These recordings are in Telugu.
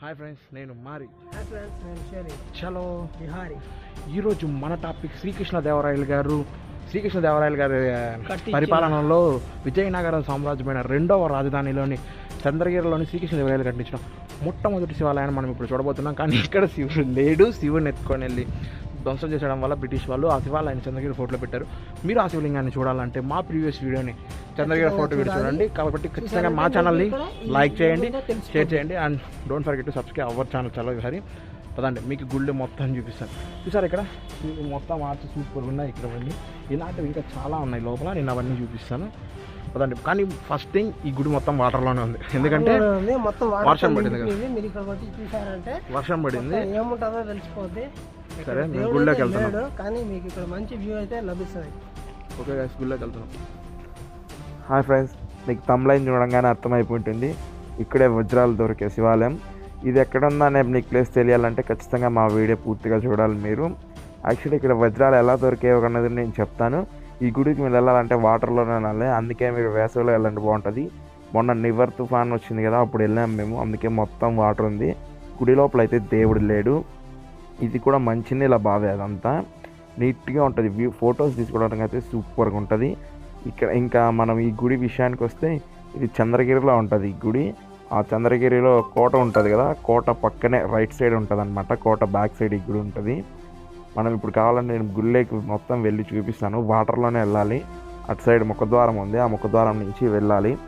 హాయ్ ఫ్రెండ్స్ నేను మారి. చలో. బిహారీ ఈరోజు మన టాపిక్ శ్రీకృష్ణదేవరాయలు గారు శ్రీకృష్ణదేవరాయలు గారి పరిపాలనలో విజయనగరం సామ్రాజ్యమైన రెండవ రాజధానిలోని చంద్రగిరిలోని శ్రీకృష్ణదేవరాయలు కట్టించిన మొట్టమొదటి శివాలయాన్ని మనం ఇప్పుడు చూడబోతున్నాం. కానీ ఇక్కడ శివుడు లేడు శివుడిని ఎత్తుకొని వెళ్ళి ధ్వంసం చేసడం వల్ల బ్రిటిష్ వాళ్ళు ఆ శివాలయాన్ని చంద్రగిరి ఫోటోలో పెట్టారు. మీరు ఆ శివలింగాన్ని చూడాలంటే మా ప్రీవియస్ వీడియోని చంద్రగిరి ఫోటో వీడియో చూడండి. కాబట్టి ఖచ్చితంగా మా ఛానల్ని లైక్ చేయండి షేర్ చేయండి. And don't forget to subscribe our channel చాలా హరి పదండి మీకు గుళ్ళు మొత్తం చూపిస్తాను. చూసారు ఇక్కడ? మొత్తం ఆర్చ్ సూపర్ ఉన్నాయి ఇక్కడ అవన్నీ. ఇలాంటివి ఇంకా చాలా ఉన్నాయి లోపల. నేను అవన్నీ చూపిస్తాను. పదండి కానీ ఫస్ట్ థింగ్ ఈ గుడి మొత్తం వాటర్లోనే ఉంది. ఎందుకంటే మొత్తం వర్షం పడింది చూసారంటే వర్షం పడింది. ఏముంటుందో తెలిసిపోద్ది. సరే, మేము గుళ్ళోకి వెళ్తున్నాం. లేడు, కానీ మీకు ఇక్కడ మంచి వ్యూ అయితే లభిస్తుంది. ఓకే గుళ్ళోకి వెళ్తున్నాం. హాయ్ ఫ్రెండ్స్ మీకు తమ్లైన్ చూడంగానే అర్థమైపోయింటుంది. ఇక్కడే వజ్రాలు దొరికే శివాలయం. ఇది ఎక్కడ ఉందనే మీకు ప్లేస్ తెలియాలంటే ఖచ్చితంగా మా వీడియో పూర్తిగా చూడాలి మీరు. యాక్చువల్లీ ఇక్కడ వజ్రాలు ఎలా దొరికేవి అన్నది నేను చెప్తాను. ఈ గుడికి మీరు వెళ్ళాలంటే వాటర్లోనే వెళ్ళాలి. అందుకే మీరు వేసవిలో వెళ్ళండి బాగుంటుంది. మొన్న నివర్ తుఫాన్ వచ్చింది కదా అప్పుడు వెళ్ళాము మేము. అందుకే మొత్తం వాటర్ ఉంది. గుడి లోపల అయితే దేవుడు లేడు. ఇది కూడా మంచినీళ్ళ బావే అదంతా. నీట్గా ఉంటుంది. వ్యూ ఫొటోస్ తీసుకోవడానికి అయితే సూపర్గా ఉంటుంది. ఇక్కడ ఇంకా మనం ఈ గుడి విషయానికి వస్తే ఇది చంద్రగిరిలో ఉంటుంది ఈ గుడి. ఆ చంద్రగిరిలో కోట ఉంటుంది కదా కోట పక్కనే రైట్ సైడ్ ఉంటుంది అనమాట కోట బ్యాక్ సైడ్ ఈ గుడి ఉంటుంది. మనం ఇప్పుడు కావాలంటే నేను గుళ్ళేకి మొత్తం వెళ్ళి చూపిస్తాను. వాటర్లోనే వెళ్ళాలి. అటు సైడ్ ముఖద్వారం ఉంది. ఆ ముఖద్వారం నుంచి వెళ్ళాలి.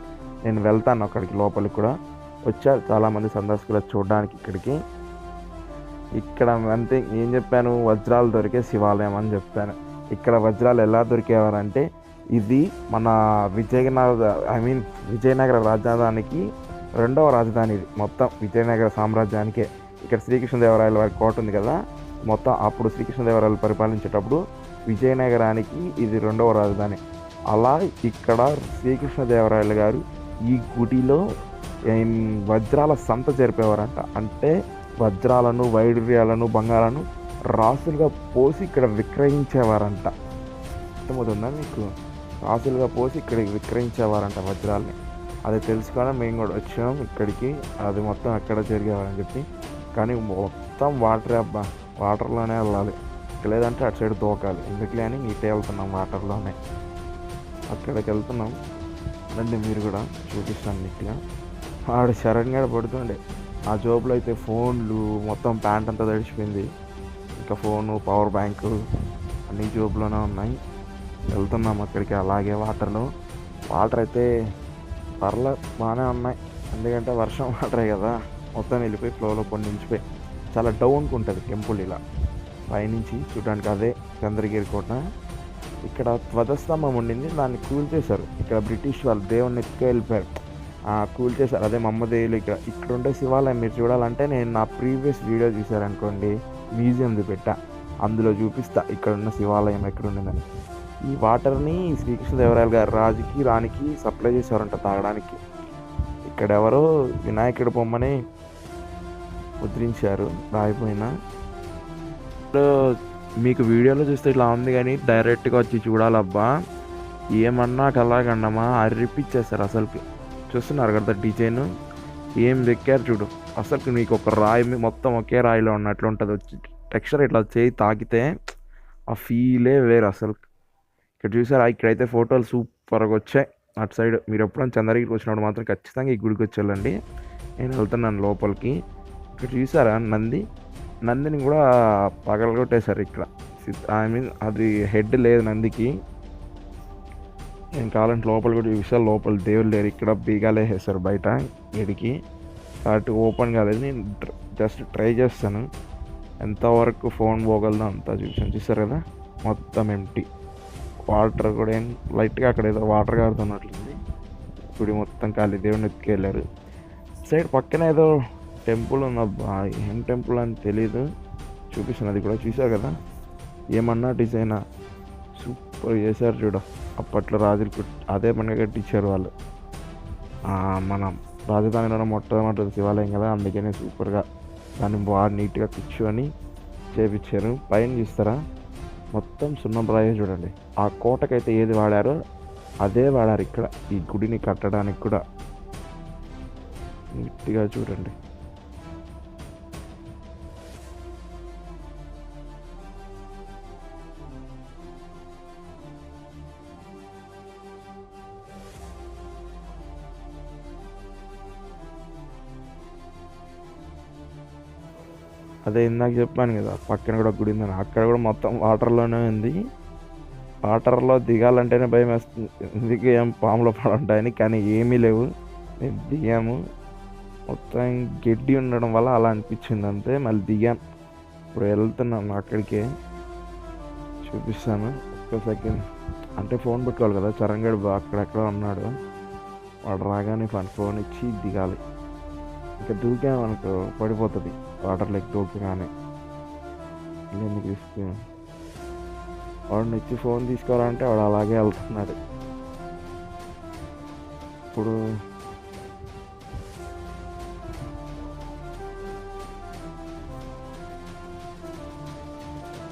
నేను వెళ్తాను అక్కడికి లోపలికి కూడా. వచ్చారు చాలామంది సందర్శకులు చూడడానికి ఇక్కడికి. ఇక్కడ అంతే ఏం చెప్పాను? వజ్రాలు దొరికే శివాలయం అని చెప్పాను. ఇక్కడ వజ్రాలు ఎలా దొరికేవారంటే ఇది మన విజయనగర ఐ మీన్ విజయనగర రాజధానికి రెండవ రాజధాని ఇది. మొత్తం విజయనగర సామ్రాజ్యానికే. ఇక్కడ శ్రీకృష్ణదేవరాయల వారి కోట ఉంది కదా మొత్తం అప్పుడు శ్రీకృష్ణదేవరాయలు పరిపాలించేటప్పుడు విజయనగరానికి ఇది రెండవ రాజధాని. అలా ఇక్కడ శ్రీకృష్ణదేవరాయలు గారు ఈ గుడిలో వజ్రాల సంత జరిపేవారంట. అంటే వజ్రాలను వైడూర్యాలను బంగారాలను రాసులుగా పోసి ఇక్కడ విక్రయించేవారంట. అర్థమవుతుందా మీకు? రాసులుగా పోసి ఇక్కడికి విక్రయించేవారంట వజ్రాలని అది తెలుసుకొని మేము కూడా వచ్చాం ఇక్కడికి. అది మొత్తం అక్కడ జరిగేవారని చెప్పి. కానీ మొత్తం వాటరే అబ్బా వాటర్లోనే వెళ్ళాలి. లేదంటే అటు సైడ్ దూకాలి. ఎందుకులే అని ఇటే వెళ్తున్నాం వాటర్లోనే. అక్కడికి వెళ్తున్నాం. రండి మీరు కూడా చూపిస్తాను నీట్గా ఆడు శరణ్గా పడుతుండే. ఆ జోబులో అయితే ఫోన్లు మొత్తం ప్యాంట్ అంతా తడిచిపోయింది. ఇంకా ఫోను పవర్ బ్యాంకు అన్ని జోబులోనే ఉన్నాయి. వెళ్తున్నాం అక్కడికి. అలాగే వాటర్లో. వాటర్ అయితే పర్ల బాగానే ఉన్నాయి. ఎందుకంటే వర్షం వాటరే కదా. మొత్తం వెళ్ళిపోయి ఫ్లోలో కొన్ని చాలా డౌన్కి ఉంటుంది టెంపుల్ ఇలా. పైనుంచి చూడడానికి అదే చంద్రగిరి కోట. ఇక్కడ ధ్వజస్తంభం ఉండింది దాన్ని కూల్చేశారు. ఇక్కడ బ్రిటిష్ వాళ్ళు దేవుణ్ణి ఎత్తుకు వెళ్ళిపోయారు ఆ, కూల్చేశారు. అదే మమ్మదేవులు ఇక్కడ ఇక్కడ. ఉండే శివాలయం మీరు చూడాలంటే నేను నా ప్రీవియస్ వీడియో చూశారనుకోండి మ్యూజియంది పెట్టా. అందులో చూపిస్తా ఇక్కడ ఉన్న శివాలయం ఎక్కడ ఉండిందని ఈ వాటర్ని శ్రీకృష్ణదేవరాయలు గారు రాజుకి రాణికి సప్లై చేశారంట తాగడానికి. ఇక్కడ ఎవరో వినాయకుడి బొమ్మని ముద్రించారు రాయిపోయిన. మీకు వీడియోలో చూస్తే ఇట్లా ఉంది కానీ డైరెక్ట్గా వచ్చి చూడాలబ్బా. ఏమన్నా కలాగండమా అరిపించేస్తారు అసలుకి. చూస్తున్నారు కదా డిజైన్? ఏం దెక్కారు చూడు. అసలుకి మీకు ఒక రాయి మొత్తం ఒకే రాయిలో ఉన్నట్లు ఉంటుంది వచ్చి టెక్స్చర్ ఇట్లా చేయి తాకితే ఆ ఫీలే వేరు అసలు ఇక్కడ చూసారా? ఇక్కడైతే ఫోటోలు సూపర్గా వచ్చాయి. అటు సైడ్ మీరు ఎప్పుడైనా చంద్రగిరికి వచ్చినప్పుడు మాత్రం ఖచ్చితంగా ఈ గుడికి వచ్చేళ్ళండి నేను వెళ్తున్నాను లోపలికి. ఇక్కడ చూసారా? నంది. నందిని కూడా పగలగొట్టేశారు ఇక్కడ. ఐ మీన్ అది హెడ్ లేదు నందికి. నేను కావాలంటే లోపల కూడా విషయాలు లోపల దేవుళ్ళు లేరు. ఇక్కడ బీగాలే వేసేస్తారు బయట ఇడికి కాబట్టి ఓపెన్ కాలేదు. నేను జస్ట్ ట్రై చేస్తాను. ఎంతవరకు ఫోన్ పోగలదో అంతా చూసాను చూసారు కదా? మొత్తం ఎంటీ వాటర్ కూడా ఏం లైట్గా అక్కడ ఏదో వాటర్ కారుతున్నట్లుంది. గుడి మొత్తం ఖాళీ దేవుడిని ఎత్తుకెళ్ళారు సైడ్ పక్కన ఏదో టెంపుల్ ఉందబ్బా. ఏం టెంపుల్ అని తెలీదు. చూపిస్తుంది అది కూడా చూసావు కదా? ఏమన్నా డిజైనా? సూపర్ చేశారు చూడ. అప్పట్లో రాజులు అదే పనిగా కట్టించారు వాళ్ళు. మన రాజధానిలో మొట్టమొదటి శివాలయం కదా? అందుకనే సూపర్గా దాన్ని బాగా నీట్గా కూర్చొని చేపించారు. పైన చూస్తారా? మొత్తం సున్నం రాయే చూడండి. ఆ కోటకైతే ఏది వాడారో అదే వాడారు ఇక్కడ. ఈ గుడిని కట్టడానికి కూడా. నీట్గా చూడండి. అదే ఇందాక చెప్పాను కదా పక్కన కూడా గుడి ఉందని. అక్కడ కూడా మొత్తం వాటర్లోనే ఉంది. వాటర్లో దిగాలంటేనే భయం వేస్తుంది. ఎందుకు ఏం పాములు పడుంటాయని కానీ ఏమీ లేవు. మేము దిగాము. మొత్తం గడ్డి ఉండడం వల్ల అలా అనిపించింది అంతే. మళ్ళీ దిగాం. ఇప్పుడు వెళ్తున్నాం అక్కడికే. చూపిస్తాను. ఒక్క సెకండ్. అంటే ఫోన్ పెట్టుకోవాలి కదా. చరంగడ్ అక్కడెక్కడ ఉన్నాడు. వాడు రాగానే ఫోన్ ఇచ్చి దిగాలి. ఇంకా దూకామనుకో పడిపోతుంది వాటర్లోకి దూకగానే ఎందుకు రిస్క్ వాడిని ఇచ్చి ఫోన్ తీసుకోవాలంటే వాడు అలాగే వెళ్తున్నాడు ఇప్పుడు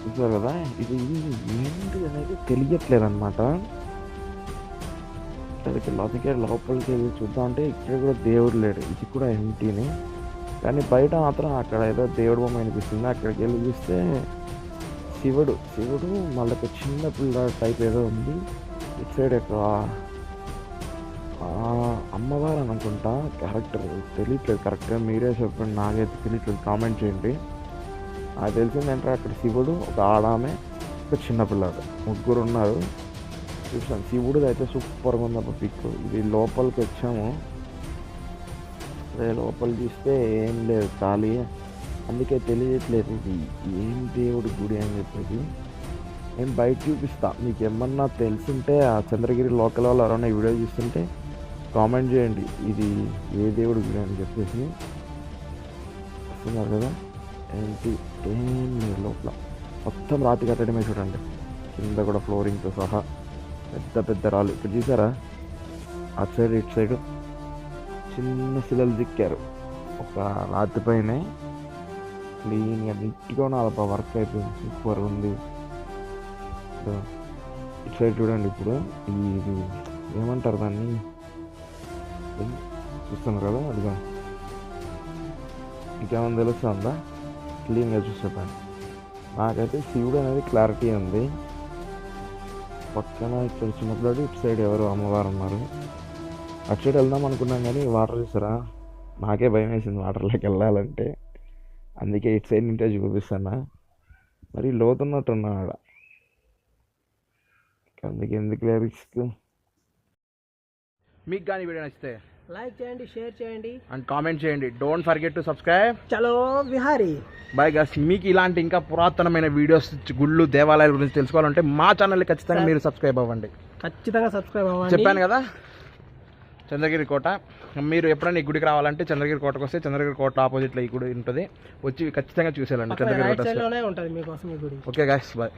చూసారు కదా ఇది ఏంటి అనేది తెలియట్లేదు అనమాట అక్కడికి లోపలికి లోపలికి వెళ్ళి చూద్దాం అంటే ఇక్కడ కూడా దేవుడు లేడు. ఇది కూడా ఎంటీనే కానీ బయట మాత్రం అక్కడ ఏదో దేవుడు బొమ్మ అనిపిస్తుంది అక్కడికి వెళ్ళి చూస్తే శివుడు శివుడు మళ్ళీ ఒక చిన్న పిల్ల టైప్ ఏదో ఉంది. ఇటు సైడ్ ఒక అమ్మవారు అనుకుంటా. క్యారెక్టర్ తెలియట్లేదు కరెక్ట్గా మీరే చెప్పండి. నాకైతే తెలియట్లేదు. కామెంట్ చేయండి. నాకు తెలిసింది అక్కడ శివుడు ఒక ఆడామె ఒక చిన్నపిల్లాడు ముగ్గురు ఉన్నారు. చూసాను శివుడిది అయితే సూపర్గా ఉంది అప్పుడు పిక్. ఇది లోపలికి వచ్చాము. అదే లోపల చూస్తే ఏం లేదు ఖాళీ అందుకే తెలియట్లేదు ఇది ఏం దేవుడి గుడి అని చెప్పేసి. నేను బయట చూపిస్తా. మీకు ఏమన్నా తెలుసుంటే ఆ చంద్రగిరి లోకల్ వాళ్ళు ఎవరైనా ఈ వీడియో చూస్తుంటే కామెంట్ చేయండి. ఇది ఏ దేవుడి గుడి అని చెప్పేసి. వస్తున్నారు కదా? ఏంటి? ఏం లేదు లోపల మొత్తం రాతి కట్టడమే చూడండి. కింద కూడా ఫ్లోరింగ్తో సహా. పెద్ద పెద్ద రాళ్ళు. ఇక్కడ చూసారా? అటు సైడ్ ఇటు సైడ్ చిన్న శిలలు దిక్కారు ఒక రాతి పైన క్లీన్గా నీట్గా ఉన్నది వర్క్ అయిపోయింది. సూపర్ ఉంది. ఇటు సైడ్ చూడండి ఇప్పుడు. ఇది ఏమంటారు దాన్ని? చూస్తున్నారు కదా? అదిగా. ఇంకేమైనా తెలుస్తుందా? క్లీన్గా చూసేదాన్ని నాకైతే శివుడు అనేది క్లారిటీ ఉంది. పక్కన ఇక్కడ చిన్నప్పుడు ఇటు సైడ్ ఎవరు అమ్మవారు ఉన్నారు. అటు సైడ్ వెళ్దాం అనుకున్నాం కానీ వాటర్ చూసారా నాకే భయం వేసింది వాటర్లోకి వెళ్ళాలంటే. అందుకే ఇటు సైడ్ నుంటే చూపిస్తానా మరి లోతున్నట్టున్నా ఆడ. అందుకే ఎందుకు రిస్క్ మీకు కానీ వీడియో నచ్చితే లైక్ చేయండి షేర్ చేయండి. అండ్ కామెంట్ చేయండి. డోంట్ ఫర్గెట్ టు సబ్స్క్రైబ్ చలో విహారీ. బై గస్ మీకు ఇలాంటి ఇంకా పురాతనమైన వీడియోస్ గుళ్ళు దేవాలయాల గురించి తెలుసుకోవాలంటే మా ఛానల్ని ఖచ్చితంగా మీరు సబ్స్క్రైబ్ అవ్వండి. ఖచ్చితంగా సబ్స్క్రైబ్ అవ్వండి. చెప్పాను కదా? చంద్రగిరి కోట. మీరు ఎప్పుడైనా ఈ గుడికి రావాలంటే చంద్రగిరి కోటకు వస్తే చంద్రగిరి కోట ఆపోజిట్లో ఈ గుడి ఉంటుంది. వచ్చి ఖచ్చితంగా చూసేయాలండి చంద్రగిరి కోట ఉంటుంది మీకోసం ఈ గుడి. Okay guys bye